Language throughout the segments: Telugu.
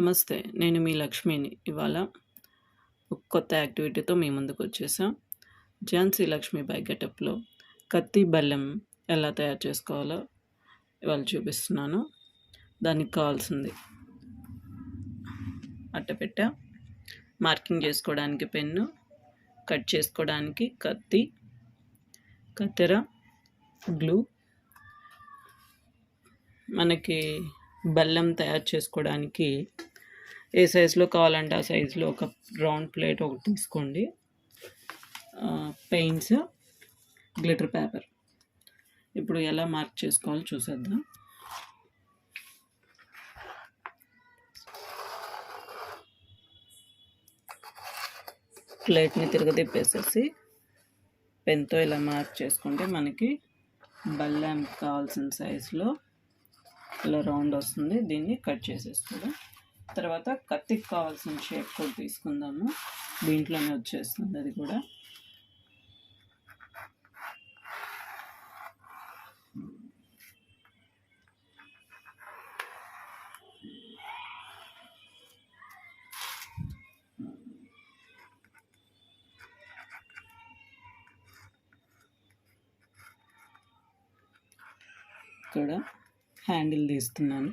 నమస్తే నేను మీ లక్ష్మిని. ఇవాళ ఒక కొత్త యాక్టివిటీతో మీ ముందుకు వచ్చేసాం. ఝాన్సీ లక్ష్మీబాయి గెటప్లో కత్తి బెల్లం ఎలా తయారు చేసుకోవాలో ఇవాళ చూపిస్తున్నాను. దానికి కావాల్సింది అట్టపెట్ట మార్కింగ్ చేసుకోవడానికి పెన్ను కట్ చేసుకోవడానికి కత్తి కత్తెర గ్లూ. మనకి బెల్లం తయారు చేసుకోవడానికి ఏ సైజులో కావాలంటే ఆ సైజులో ఒక రౌండ్ ప్లేట్ ఒకటి తీసుకోండి. పెయింట్స్ గ్లిటర్ పేపర్ ఇప్పుడు ఎలా మార్క్ చేసుకోవాలో చూసేద్దాం. ప్లేట్ని తిరగదిప్పేసేసి పెన్తో ఇలా మార్క్ చేసుకుంటే మనకి బెల్లం కావాల్సిన సైజులో ఇలా రౌండ్ వస్తుంది. దీన్ని కట్ చేసేసుకోవడం. తర్వాత కత్తికి కావాల్సిన షేప్ కూడా తీసుకుందాము. దీంట్లోనే వచ్చేస్తుంది అది కూడా. ఇక్కడ హ్యాండిల్ తీస్తున్నాను.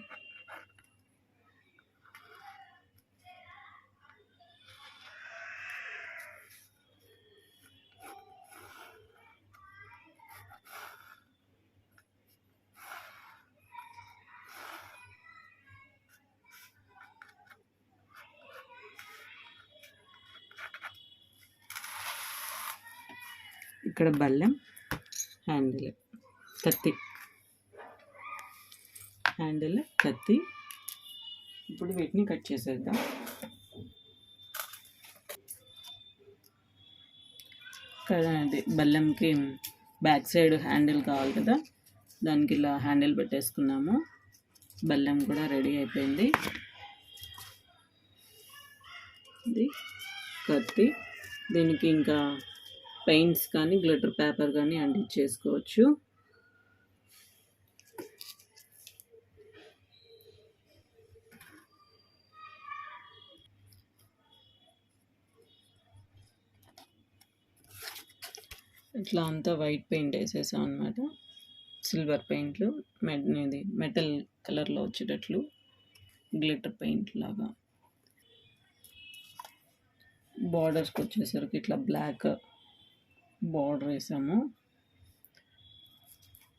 ఇక్కడ బెల్లం హ్యాండిల్ కత్తి. హ్యాండిల్ కత్తి. ఇప్పుడు వీటిని కట్ చేసేద్దాం. కదా అది బెల్లంకి బ్యాక్ సైడ్ హ్యాండిల్ కావాలి కదా దానికి ఇలా హ్యాండిల్ పెట్టేసుకున్నాము. బెల్లం కూడా రెడీ అయిపోయింది. ఇది కత్తి. దీనికి ఇంకా పెయింట్స్ కానీ గ్లిటర్ పేపర్ కానీ అంటించేసుకోవచ్చు ఇట్లా అంతా వైట్ పెయింట్ వేసేసాం అనమాట సిల్వర్ పెయింట్లు మెట్ ఇది మెటల్ కలర్లో వచ్చేటట్లు గ్లిటర్ పెయింట్ లాగా. బార్డర్స్కి వచ్చేసరికి ఇట్లా బ్లాక్ బార్డర్ వేసాము.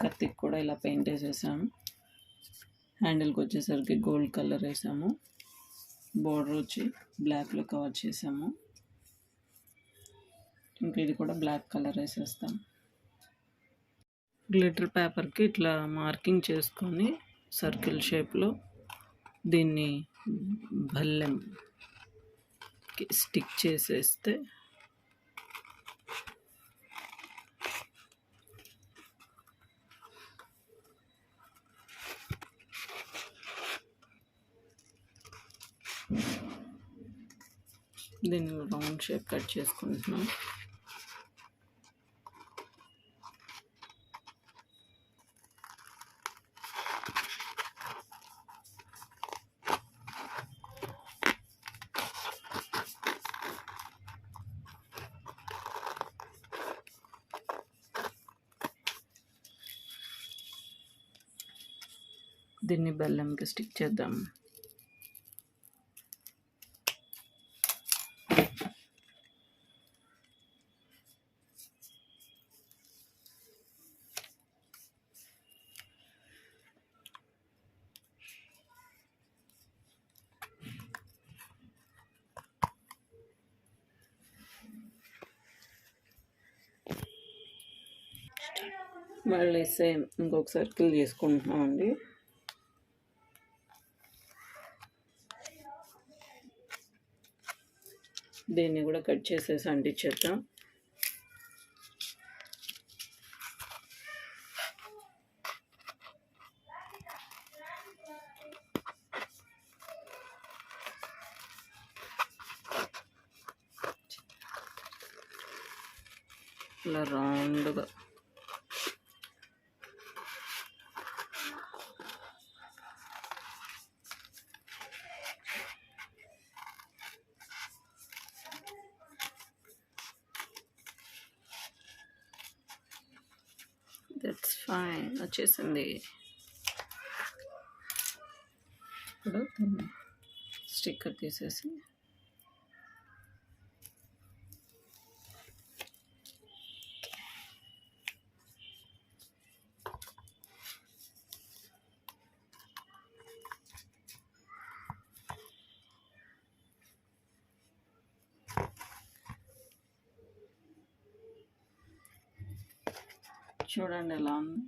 కత్తికి కూడా ఇలా పెయింట్ వేసేసాము. హ్యాండిల్కి వచ్చేసరికి గోల్డ్ కలర్ వేసాము. బార్డర్ వచ్చి బ్లాక్లో కవర్ చేసాము. ఇంకా ఇది కూడా బ్లాక్ కలర్ వేసేస్తాం. గ్లిటర్ పేపర్కి ఇట్లా మార్కింగ్ చేసుకొని సర్కిల్ షేప్లో దీన్ని భల్లెం స్టిక్ చేసేస్తే దీన్ని రౌండ్ షేప్ కట్ చేసుకుంటున్నాం. దీన్ని బెల్లంకి స్టిక్ చేద్దాం. మళ్ళీ సేమ్ ఇంకొక సర్కిల్ తీసుకుంటున్నామండి. దీన్ని కూడా కట్ చేసేసి అంటించేద్దాం. ఇలా రౌండ్గా ఫైన్ వచ్చేసింది. ఇప్పుడు స్టిక్కర్ తీసేసి చూడండి ఎలా ఉంది.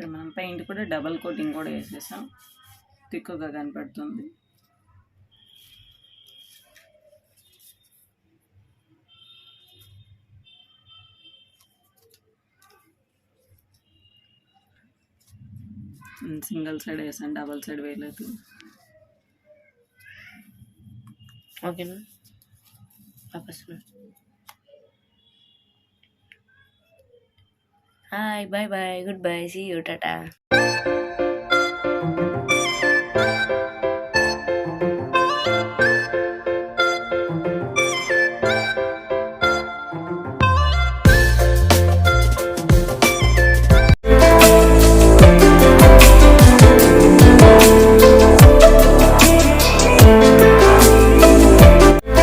ఇక్కడ మనం పెయింట్ కూడా డబల్ కోటింగ్ కూడా వేసేసాం. తిక్కుగా కనపడుతుంది. సింగిల్ సైడ్ వేసాను డబల్ సైడ్ వేయలేదు. ఓకేనా? Hi, bye bye, goodbye, see you, tata.